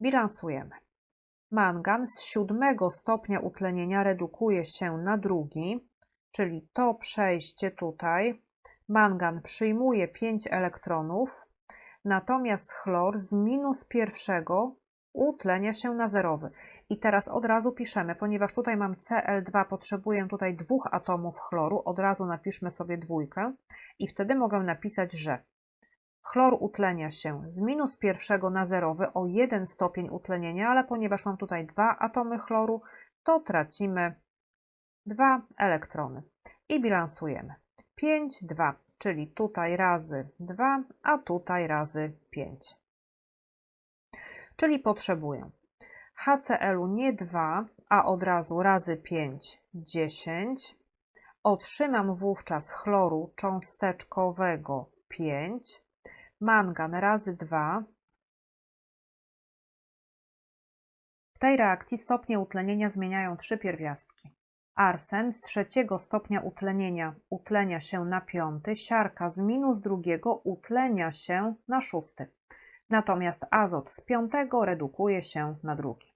Bilansujemy. Mangan z siódmego stopnia utlenienia redukuje się na drugi, czyli to przejście tutaj. Mangan przyjmuje 5 elektronów, natomiast chlor z minus pierwszego utlenia się na zerowy. I teraz od razu piszemy, ponieważ tutaj mam Cl2, potrzebuję tutaj dwóch atomów chloru, od razu napiszmy sobie dwójkę i wtedy mogę napisać, że chlor utlenia się z minus pierwszego na zerowy o 1 stopień utlenienia, ale ponieważ mam tutaj dwa atomy chloru, to tracimy dwa elektrony i bilansujemy. 5, 2, czyli tutaj razy 2, a tutaj razy 5. Czyli potrzebuję HCl-u nie 2, a od razu razy 5, 10. Otrzymam wówczas chloru cząsteczkowego 5, mangan razy 2. W tej reakcji stopnie utlenienia zmieniają trzy pierwiastki. Arsen z trzeciego stopnia utlenienia utlenia się na piąty, siarka z minus drugiego utlenia się na szósty. Natomiast azot z piątego redukuje się na drugi.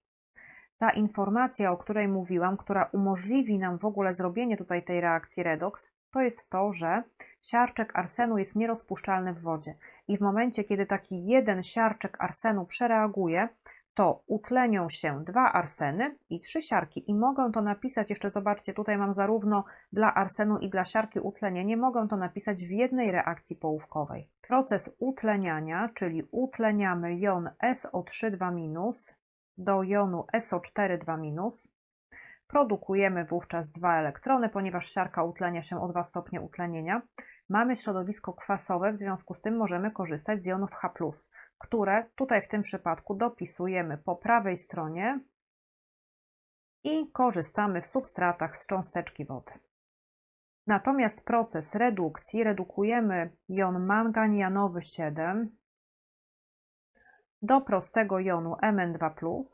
Ta informacja, o której mówiłam, która umożliwi nam w ogóle zrobienie tutaj tej reakcji redox, to jest to, że siarczek arsenu jest nierozpuszczalny w wodzie. I w momencie, kiedy taki jeden siarczek arsenu przereaguje, to utlenią się dwa arseny i trzy siarki. I mogę to napisać, jeszcze zobaczcie, tutaj mam zarówno dla arsenu i dla siarki utlenienie, mogę to napisać w jednej reakcji połówkowej. Proces utleniania, czyli utleniamy jon SO3 2- do jonu SO4 2-, produkujemy wówczas dwa elektrony, ponieważ siarka utlenia się o 2 stopnie utlenienia. Mamy środowisko kwasowe, w związku z tym możemy korzystać z jonów H+, które tutaj w tym przypadku dopisujemy po prawej stronie i korzystamy w substratach z cząsteczki wody. Natomiast proces redukcji redukujemy jon manganianowy 7 do prostego jonu Mn2+,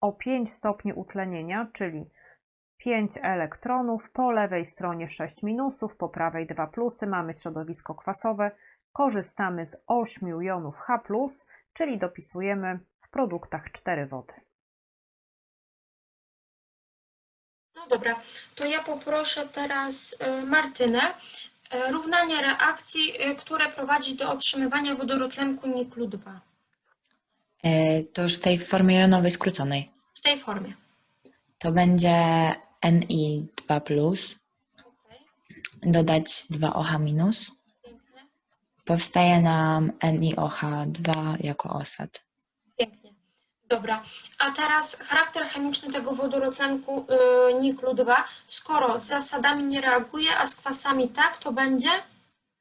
o 5 stopni utlenienia, czyli 5 elektronów, po lewej stronie 6 minusów, po prawej 2 plusy, mamy środowisko kwasowe, korzystamy z 8 jonów H+, czyli dopisujemy w produktach 4 wody. No dobra, to ja poproszę teraz y, Martynę. y, Równanie reakcji, y, które prowadzi do otrzymywania wodorotlenku niklu 2 E, To już w tej formie jonowej skróconej. w tej formie. To będzie Ni2+, dodać 2OH-. minus. Powstaje nam NiOH2 jako osad. Pięknie. Dobra, a teraz charakter chemiczny tego wodorotlenku y, niklu 2. Skoro z zasadami nie reaguje, a z kwasami tak, to będzie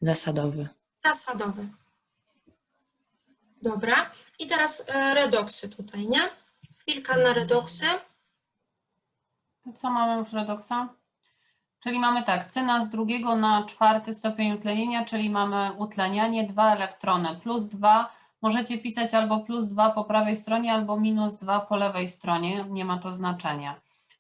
Zasadowy. zasadowy. Dobra, i teraz y, redoksy tutaj, nie? Chwilka na redoksy. Co mamy już redoksa? Czyli mamy tak, cyna z drugiego na czwarty stopień utlenienia, czyli mamy utlenianie, dwa elektrony, plus dwa. Możecie pisać albo plus dwa po prawej stronie, albo minus dwa po lewej stronie, nie ma to znaczenia.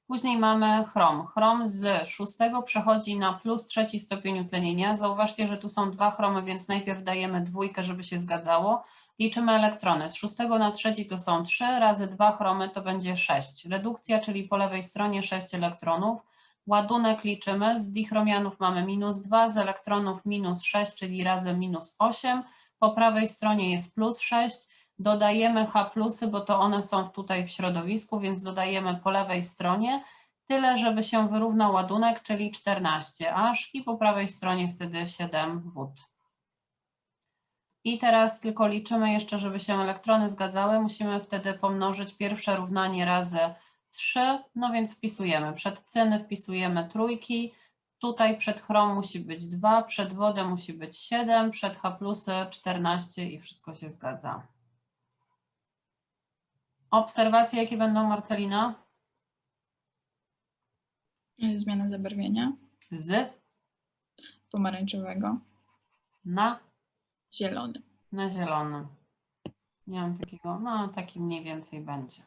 Później mamy chrom. Chrom z szóstego przechodzi na plus trzeci stopień utlenienia. Zauważcie, że tu są dwa chromy, więc najpierw dajemy dwójkę, żeby się zgadzało. Liczymy elektrony. Z szóstego na trzeci to są 3 razy 2 chromy to będzie 6. Redukcja, czyli po lewej stronie 6 elektronów. Ładunek liczymy. Z dichromianów mamy minus 2, z elektronów minus 6, czyli razem minus 8. Po prawej stronie jest plus 6. Dodajemy H plusy, bo to one są tutaj w środowisku, więc dodajemy po lewej stronie. Tyle, żeby się wyrównał ładunek, czyli 14 aż i po prawej stronie wtedy 7 wód. I teraz tylko liczymy jeszcze, żeby się elektrony zgadzały. Musimy wtedy pomnożyć pierwsze równanie razy 3. No więc wpisujemy. Przed cyny wpisujemy trójki. Tutaj przed chrom musi być 2, przed wodę musi być 7, przed H plusy 14 i wszystko się zgadza. Obserwacje jakie będą Marcelina? Zmiana zabarwienia Z pomarańczowego, na zielony. na zielonym. Nie mam takiego, no taki mniej więcej będzie.